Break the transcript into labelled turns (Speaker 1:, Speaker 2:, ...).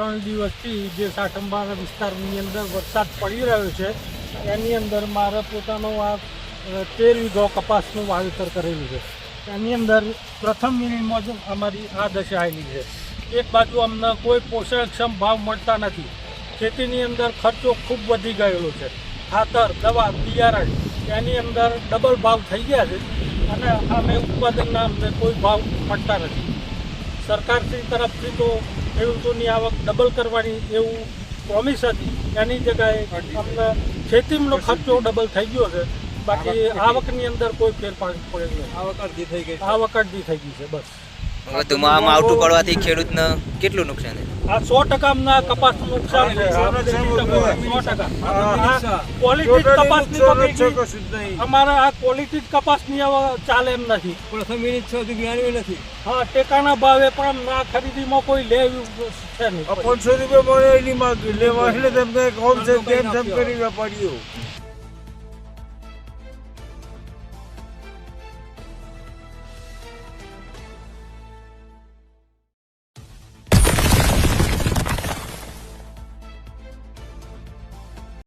Speaker 1: ત્રણ દિવસથી જે સાઠંબાના વિસ્તારની અંદર વરસાદ પડી રહ્યો છે, એની અંદર મારે પોતાનો આ તેર વીઘો કપાસનું વાવેતર કરેલું છે. એની અંદર પ્રથમ મિનિટમાં જ અમારી આ દશા આવેલી છે. એક બાજુ અમને કોઈ પોષણક્ષમ ભાવ મળતા નથી. ખેતીની અંદર ખર્ચો ખૂબ વધી ગયેલો છે. ખાતર, દવા, બિયારણ, એની અંદર ડબલ ભાવ થઈ ગયા છે અને અમે ઉત્પાદનના અમને કોઈ ભાવ મળતા નથી. સરકારશ્રી તરફથી તો ખેડૂતોની આવક ડબલ કરવાની એવું પ્રોમિસ હતી. એની જગ્યાએ અમને ખેતીનો ખર્ચો ડબલ થઈ ગયો છે. બાકી આવકની અંદર કોઈ ફેરફાર પડે નહીં.
Speaker 2: આવક અડધી થઈ ગઈ
Speaker 1: આવક અડધી થઈ ગઈ છે બસ.
Speaker 3: વધુમાં આમ આવટું પડવાથી ખેડૂતને કેટલું નુકસાન છે
Speaker 1: આ સો ટકા અમને નુકસાન સો ટકા. ક્વોલિટી કપાસની પકડી અમારે આ ક્વોલિટી કપાસની ચાલે એમ નથી.
Speaker 2: પ્રથમ મિનિટ છ સુધી નથી.
Speaker 1: હા ટેકાના ભાવે પણ ના ખરીદીમાં કોઈ લે છે નહીં.
Speaker 4: પાંચસો રૂપિયા મળે એની માંગ લેવા એટલે તમને કોમ છે તેમ તેમ કરી વેપારીઓ.